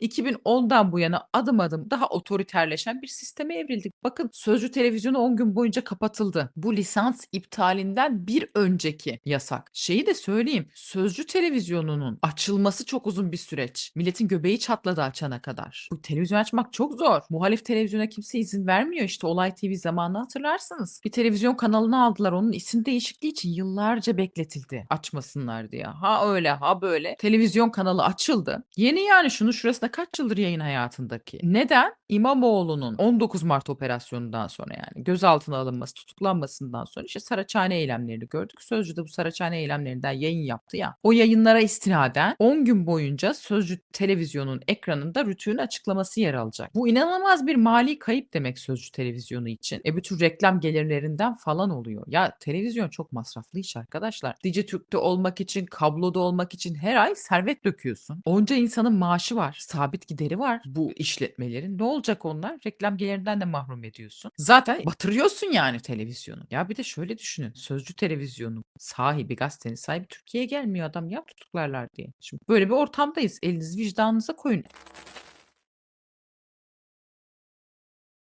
2010'dan bu yana adım adım daha otoriterleşen bir sisteme evrildik. Bakın Sözcü Televizyonu 10 gün boyunca kapatıldı. Bu lisans iptalinden bir önceki yasak. Şeyi de söyleyeyim. Sözcü Televizyonu'nun açılması çok uzun bir süreç. Milletin göbeği çatladı açana kadar. Bu televizyon açmak çok zor. Muhalif televizyona kimse izin vermiyor. İşte Olay TV zamanı hatırlarsınız. Bir televizyon kanalını aldılar. Onun isim değişikliği için yıllarca bekletildi. Açmasınlar diye. Ha öyle ha böyle. Televizyon kanalı açıldı. Yeni yani şunu şurasında kaç yıldır yayın hayatındaki. Neden? İmamoğlu'nun 19 Mart operasyonundan sonra yani gözaltına alınması, tutuklanmasından sonra işte Saraçhane eylemlerini gördük. Sözcü de bu Saraçhane eylemlerinden yayın yaptı ya. O yayınlara istinaden 10 gün boyunca Sözcü televizyonun ekranında Rütü'nün açıklaması yer alacak. Bu inanılmaz bir mali kayıp demek Sözcü televizyonu için. E bütün reklam gelirlerinden falan oluyor. Ya televizyon çok masraflı iş arkadaşlar. Dijitürk'te olmak için, kabloda olmak için her ay servet döküyorsun. Onca insanın maaşı var, sabit gideri var bu işletmelerin. Ne olacak onlar? Reklam gelirinden de mahrum ediyorsun. Zaten batırıyorsun yani televizyonu. Ya bir de şöyle düşünün. Sözcü televizyonu sahibi, gazetenin sahibi Türkiye'ye gelmiyor adam ya tutuklarlar diye. Şimdi böyle bir ortamdayız. Elinizi vicdanınıza koyun.